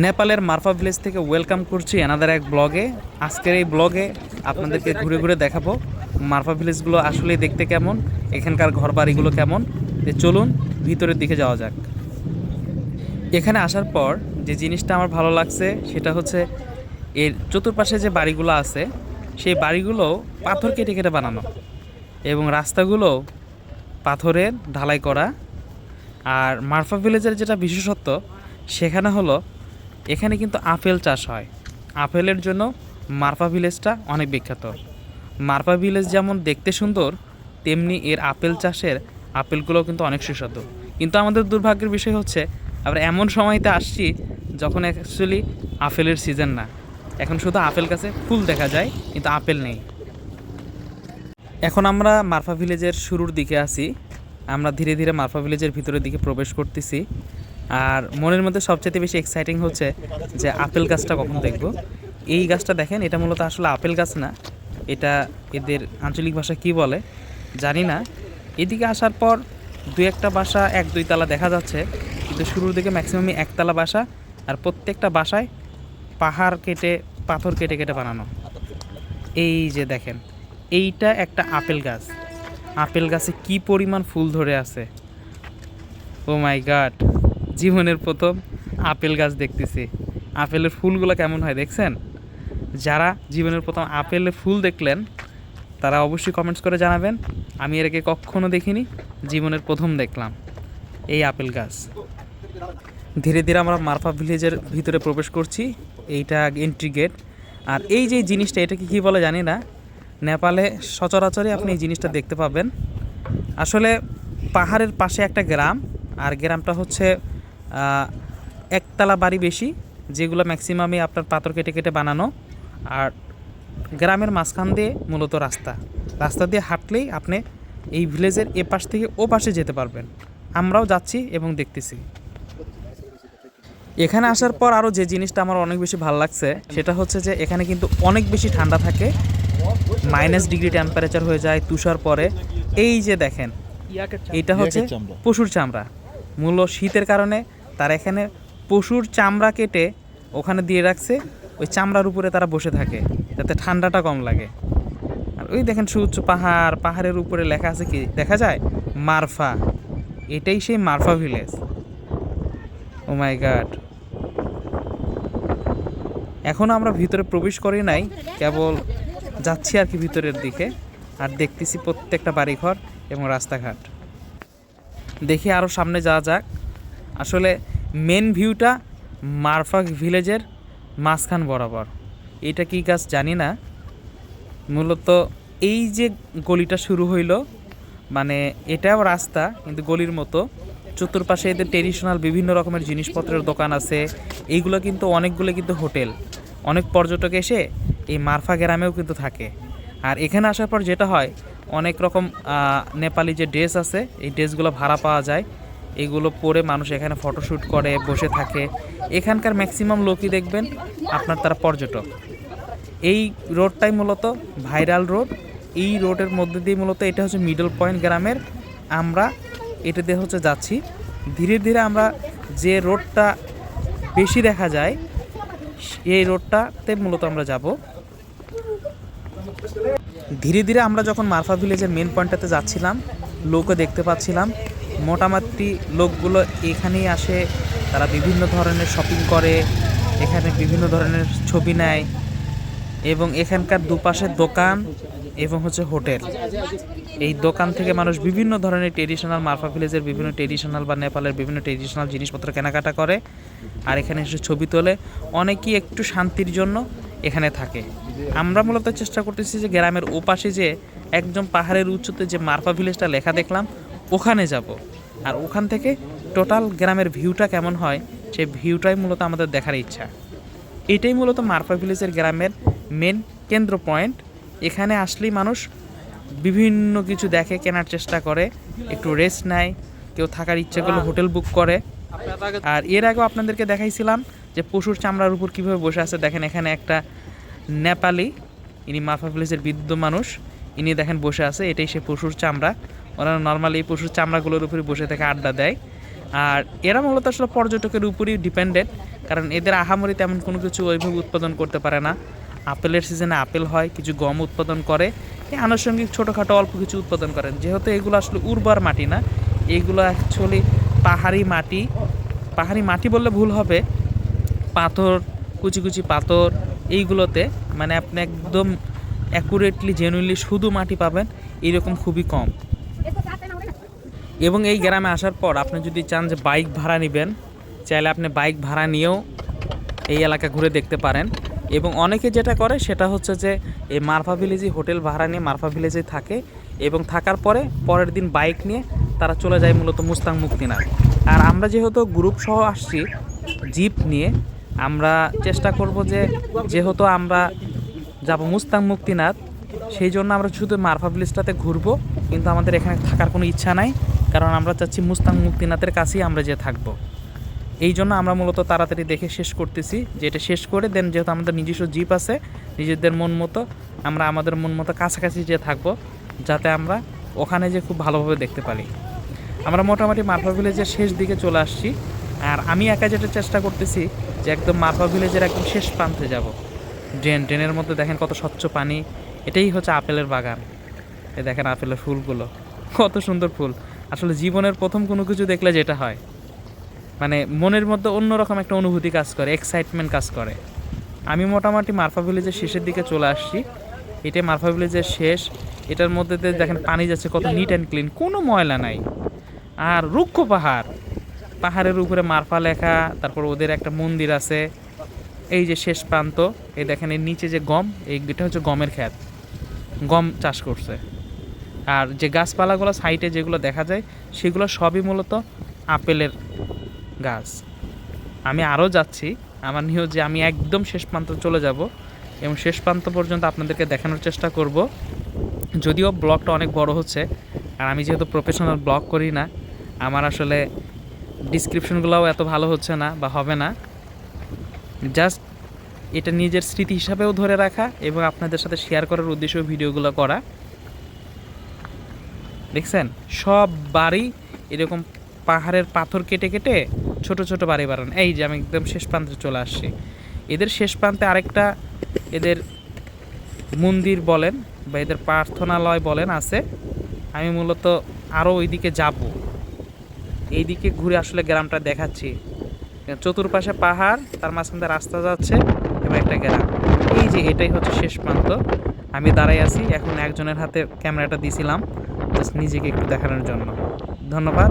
নেপালের মারফা ভিলেজ থেকে ওয়েলকাম করছি অ্যানাদার এক ব্লগে আজকের এই ব্লগে আপনাদেরকে ঘুরে ঘুরে দেখাবো মারফা ভিলেজগুলো আসলে দেখতে কেমন, এখানকার ঘর বাড়িগুলো কেমন চলুন, ভিতরের দিকে যাওয়া যাক। এখানে আসার পর যে জিনিসটা আমার ভালো লাগছে, সেটা হচ্ছে এর চতুর্পাশে যে বাড়িগুলো আছে, সেই বাড়িগুলো পাথর কেটে কেটে বানানো এবং রাস্তাগুলো পাথরের ঢালাই করা। আর মারফা ভিলেজের যেটা বিশেষত্ব, সেখানে হলো এখানে কিন্তু আপেল চাষ হয়। আপেলের জন্য মারফা ভিলেজটা অনেক বিখ্যাত। মারফা ভিলেজ যেমন দেখতে সুন্দর, তেমনি এর আপেল চাষের আপেলগুলোও কিন্তু অনেক সুস্বাদু। কিন্তু আমাদের দুর্ভাগ্যের বিষয় হচ্ছে, আমরা এমন সময়তে আসছি যখন অ্যাকচুয়ালি আপেলের সিজন না। এখন শুধু আপেল গাছে ফুল দেখা যায়, কিন্তু আপেল নেই। এখন আমরা মারফা ভিলেজের শুরুর দিকে আছি। আমরা ধীরে ধীরে মারফা ভিলেজের ভিতরের দিকে প্রবেশ করতেছি। আর মনের মধ্যে সবচেয়ে বেশি এক্সাইটিং হচ্ছে যে আপেল গাছটা কখন দেখব। এই গাছটা দেখেন, এটা মূলত আসলে আপেল গাছ না, এটা এদের আঞ্চলিক ভাষা কি বলে জানি না। এদিকে আসার পর দু একটা বাসা, এক দুই তালা দেখা যাচ্ছে, কিন্তু শুরুর দিকে ম্যাক্সিমামই একতলা বাসা আর প্রত্যেকটা বাসায় পাহাড় কেটে, পাথর কেটে কেটে বানানো। এই যে দেখেন, এইটা একটা আপেল গাছ। আপেল গাছে কি পরিমাণ ফুল ধরে আছে। ও মাই গাড জীবনের প্রথম আপেল গাছ দেখতেছি। আপেলের ফুলগুলো কেমন হয় দেখছেন? যারা জীবনের প্রথম আপেলের ফুল দেখলেন, তারা অবশ্যই কমেন্টস করে জানাবেন। আমি এর আগে কখনো দেখিনি, জীবনের প্রথম দেখলাম এই আপেল গাছ। ধীরে ধীরে আমরা মারফা ভিলেজের ভিতরে প্রবেশ করছি, এইটা এন্ট্রি গেট আর এই যে জিনিসটা, এটাকে কী বলে জানি না, নেপালে সচরাচরে আপনি এই জিনিসটা দেখতে পাবেন। আসলে পাহাড়ের পাশে একটা গ্রাম, আর গ্রামটা হচ্ছে একতলা বাড়ি বেশি যেগুলো ম্যাক্সিমামই আপনার পাথর কেটে কেটে বানানো। আর গ্রামের মাঝখান দিয়ে মূলত রাস্তা। রাস্তা দিয়ে হাঁটলেই আপনি এই ভিলেজের এ পাশ থেকে ও পাশে যেতে পারবেন। আমরাও যাচ্ছি এবং দেখতেছি। এখানে আসার পর আরও যে জিনিসটা আমার অনেক বেশি ভালো লাগছে সেটা হচ্ছে যে এখানে কিন্তু অনেক বেশি ঠান্ডা থাকে। মাইনাস ডিগ্রি টেম্পারেচার হয়ে যায় তুষার পরে। এই যে দেখেন এটা হচ্ছে পশুর চামড়া। মূল শীতের কারণে তারা এখানে পশুর চামড়া কেটে ওখানে দিয়ে রাখছে, ওই চামড়ার উপরে তারা বসে থাকে, যাতে ঠান্ডাটা কম লাগে। আর ওই দেখেন সুউচ্চ পাহাড়, পাহাড়ের উপরে লেখা আছে কি? দেখা যায় মারফা। এটাই সেই মারফা ভিলেজ। ও মাই গাড এখনও আমরা ভিতরে প্রবেশ করি নাই, কেবল যাচ্ছি আর কি ভিতরের দিকে, আর দেখতেছি প্রত্যেকটা বাড়িঘর এবং রাস্তাঘাট। দেখি আরও সামনে যাওয়া যাক। আসলে মেন ভিউটা মারফাক ভিলেজের মাঝখান বরাবর। এটা কি গাছ জানি না। মূলত এই যে গলিটা শুরু হইল মানে এটাও রাস্তা, কিন্তু গলির মতো। চতুর্পাশে এদের ট্রেডিশনাল বিভিন্ন রকমের জিনিসপত্রের দোকান আছে। এইগুলো কিন্তু অনেকগুলো কিন্তু হোটেল। অনেক পর্যটক এসে এই মারফা গ্রামেও কিন্তু থাকে। আর এখানে আসার পর যেটা হয়, অনেক রকম নেপালি যে ড্রেস আছে, এই ড্রেসগুলো ভাড়া পাওয়া যায়। এগুলো পরে মানুষ এখানে ফটোশ্যুট করে, বসে থাকে। এখানকার ম্যাক্সিমাম লোকই দেখবেন আপনার তারা পর্যটক। এই রোডটাই মূলত ভাইরাল রোড এই রোডের মধ্যে দিয়ে মূলত এটা হচ্ছে মিডল পয়েন্ট গ্রামের। আমরা এটা দিয়ে হচ্ছে যাচ্ছি। ধীরে ধীরে আমরা যে রোডটা বেশি দেখা যায়, এই রোডটাতে মূলত আমরা যাব। ধীরে ধীরে আমরা যখন মারফা ভিলেজের মেন পয়েন্টটাতে যাচ্ছিলাম, লোকও দেখতে পাচ্ছিলাম। মোটামুটি লোকগুলো এখানেই আসে, তারা বিভিন্ন ধরনের শপিং করে, এখানে বিভিন্ন ধরনের ছবি নেয় এবং এখানকার দুপাশে দোকান এবং হচ্ছে হোটেল। এই দোকান থেকে মানুষ বিভিন্ন ধরনের ট্রেডিশনাল মারফা ভিলেজের বিভিন্ন ট্রেডিশনাল বা নেপালের বিভিন্ন ট্রেডিশনাল জিনিসপত্র কেনাকাটা করে আর এখানে এসে ছবি তোলে। অনেকেই একটু শান্তির জন্য এখানে থাকে। আমরা মূলত চেষ্টা করতেছি যে গ্রামের ওপাশে যে একদম পাহাড়ের উচ্চতে যে মারফা ভিলেজটা লেখা দেখলাম ওখানে যাব। আর ওখান থেকে টোটাল গ্রামের ভিউটা কেমন হয় সেই ভিউটাই মূলত আমাদের দেখার ইচ্ছা। এটাই মূলত মারফা ভিলেজের গ্রামের মেন কেন্দ্র পয়েন্ট এখানে আসলেই মানুষ বিভিন্ন কিছু দেখে কেনার চেষ্টা করে একটু রেস্ট নেয় কেউ থাকার ইচ্ছে করলে হোটেল বুক করে। আর এর আগেও আপনাদেরকে দেখাইছিলাম যে পশুর চামড়ার উপর কীভাবে বসে আছে। দেখেন এখানে একটা নেপালি ইনি মারফা ভিলেজের বৃদ্ধ মানুষ ইনি দেখেন বসে আছে এটাই সে পশুর চামড়া। ওরা নর্মালি এই পশুর চামড়াগুলোর উপরে বসে থেকে আড্ডা দেয়। আর এরা মূলত আসলে পর্যটকের উপরই ডিপেন্ডেন্ট কারণ এদের আহামরি তেমন কোনো কিছু ওইভাবে উৎপাদন করতে পারে না। আপেলের সিজনে আপেল হয়, কিছু গম উৎপাদন করে আনুষঙ্গিক ছোটোখাটো অল্প কিছু উৎপাদন করেন। যেহেতু এগুলো আসলে উর্বর মাটি না, এগুলো অ্যাকচুয়ালি পাহাড়ি মাটি পাহাড়ি মাটি বললে ভুল হবে, পাথর, কুচি কুচি পাথর, এইগুলোতে মানে আপনি একদম অ্যাকুরেটলি জেনুইনলি শুধু মাটি পাবেন, এরকম খুবই কম। এবং এই গ্রামে আসার পর আপনি যদি চান যে বাইক ভাড়া নেবেন, চাইলে আপনি বাইক ভাড়া নিয়েও এই এলাকা ঘুরে দেখতে পারেন। এবং অনেকে যেটা করে সেটা হচ্ছে যে এই মারফা ভিলেজে হোটেল ভাড়া নিয়ে মারফা ভিলেজে থাকে এবং থাকার পরে পরের দিন বাইক নিয়ে তারা চলে যায় মূলত মুস্তাং মুক্তিনাথ আর আমরা যেহেতু গ্রুপ সহ আসছি জিপ নিয়ে, আমরা চেষ্টা করব যে যেহেতু আমরা যাব মুস্তাং মুক্তিনাথ সেই জন্য আমরা শুধু মারফা ভিলেজটাতে ঘুরবো, কিন্তু আমাদের এখানে থাকার কোনো ইচ্ছা নাই। কারণ আমরা চাচ্ছি মুস্তাং মুক্তিনাথের কাছেই আমরা যে থাকব। এই জন্য আমরা মূলত তাড়াতাড়ি দেখে শেষ করতেছি। যে এটা শেষ করে দেন যেহেতু আমাদের নিজস্ব জিপ আছে, নিজেদের মন মতো আমরা আমাদের মন মতো কাছাকাছি যে থাকব, যাতে আমরা ওখানে যে খুব ভালোভাবে দেখতে পারি। আমরা মোটামুটি মারফা ভিলেজের শেষ দিকে চলে আসছি। আর আমি একা যেটা চেষ্টা করতেছি যে একদম মারফা ভিলেজের একদম শেষ প্রান্তে যাব। ড্রেন, ড্রেনের মধ্যে দেখেন কত স্বচ্ছ পানি। এটাই হচ্ছে আপেলের বাগান। এ দেখেন আপেলের ফুলগুলো। কত সুন্দর ফুল। আসলে জীবনের প্রথম কোনো কিছু দেখলে যেটা হয় মানে মনের মধ্যে অন্যরকম একটা অনুভূতি কাজ করে এক্সাইটমেন্ট কাজ করে। আমি মোটামুটি মারফা ভিলেজের শেষের দিকে চলে আসছি। এটাই মারফা ভিলেজের শেষ। এটার মধ্যে দেখেন পানি যাচ্ছে, কত নিট অ্যান্ড ক্লিন কোনো ময়লা নাই। আর রুক্ষ পাহাড়। পাহাড়ের উপরে মারফা লেখা, তারপর ওদের একটা মন্দির আছে। এই যে শেষ প্রান্ত, এই দেখেন এর নিচে যে গম, এই এটা হচ্ছে গমের ক্ষেত। গম চাষ করছে। আর যে গাছপালাগুলো সাইডে যেগুলো দেখা যায়, সেগুলো সবই মূলত আপেলের গাছ। আমি আরও যাচ্ছি, আমার নিয়েও যে আমি একদম শেষ প্রান্ত চলে যাব এবং শেষ প্রান্ত পর্যন্ত আপনাদেরকে দেখানোর চেষ্টা করব। যদিও ব্লগটা অনেক বড় হচ্ছে, আর আমি যেহেতু প্রফেশনাল ব্লগ করি না, আমার আসলে ডিসক্রিপশনগুলোও এত ভালো হচ্ছে না বা হবে না। জাস্ট এটা নিজের স্মৃতি হিসাবেও ধরে রাখা এবং আপনাদের সাথে শেয়ার করার উদ্দেশ্য ভিডিওগুলো করা। দেখছেন? সব বাড়ি এরকম পাহাড়ের পাথর কেটে কেটে ছোট ছোট বাড়ি বানান। এই যে আমি একদম শেষ প্রান্তে চলে আসছি। এদের শেষ প্রান্তে আরেকটা এদের মন্দির বলেন বা এদের প্রার্থনালয় বলেন আছে। আমি মূলত আরও ওইদিকে যাব। এইদিকে ঘুরে আসলে গ্রামটা দেখাচ্ছি। চতুর্পাশে পাহাড়, তার মাঝখান দিয়ে রাস্তা যাচ্ছে এবং একটা গ্রাম। এই যে এটাই হচ্ছে শেষ প্রান্ত। আমি দাঁড়াই আছি, এখন একজনের হাতে ক্যামেরাটা দিছিলাম। নিজেকে একটু দেখানোর জন্য। ধন্যবাদ